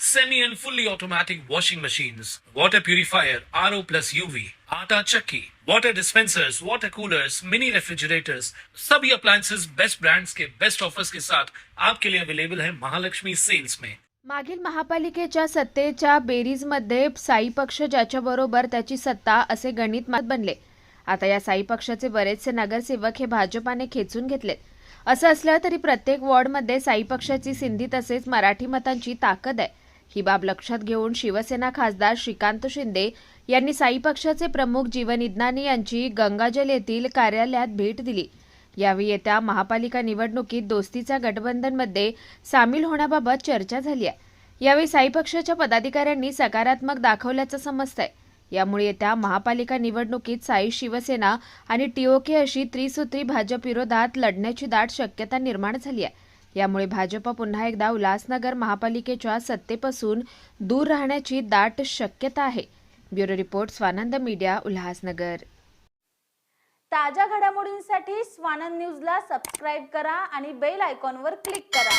semi and fully automatic washing machines, water purifier, RO plus UV, आटा चक्की, water dispensers, water coolers, mini refrigerators, सभी appliances best brands के best offers के साथ आपके लिए अवेलेबल है महालक्ष्मी सेल्स में मागील महापालिकेच्या सत्तेच्या बेरीजमध्ये साई पक्ष ज्याच्याबरोबर त्याची सत्ता असे गणित मत बनले. आता या साई पक्षाचे बरेचसे नगरसेवक हे भाजपाने खेचून घेतलेत असं असलं तरी प्रत्येक वॉर्डमध्ये साई पक्षाची सिंधी तसेच मराठी मतांची ताकद आहे. ही बाब लक्षात घेऊन शिवसेना खासदार श्रीकांत शिंदे यांनी साई पक्षाचे प्रमुख जीवन इदनानी यांची गंगाजल येथील कार्यालयात भेट दिली. यावेळी येत्या महापालिका निवडणुकीत दोस्तीचा गठबंधनमध्ये सामील होण्याबाबत चर्चा झाली आहे. यावेळी साई पक्षाच्या पदाधिकाऱ्यांनी सकारात्मक दाखवल्याचं समजतंय. यामुळे येत्या महापालिका निवडणुकीत साई शिवसेना आणि टीओके अशी त्रिसूत्री भाजप विरोधात लढण्याची दाट शक्यता निर्माण झाली आहे. यामुळे भाजप पुन्हा एकदा उल्हासनगर महापालिकेच्या सत्तेपासून दूर राहण्याची दाट शक्यता आहे. Bureau report Swanand media Ulhasnagar. ताज्या घडामोडींसाठी स्वानंद न्यूजला सबस्क्राईब करा आणि बेल आयकॉनवर क्लिक करा.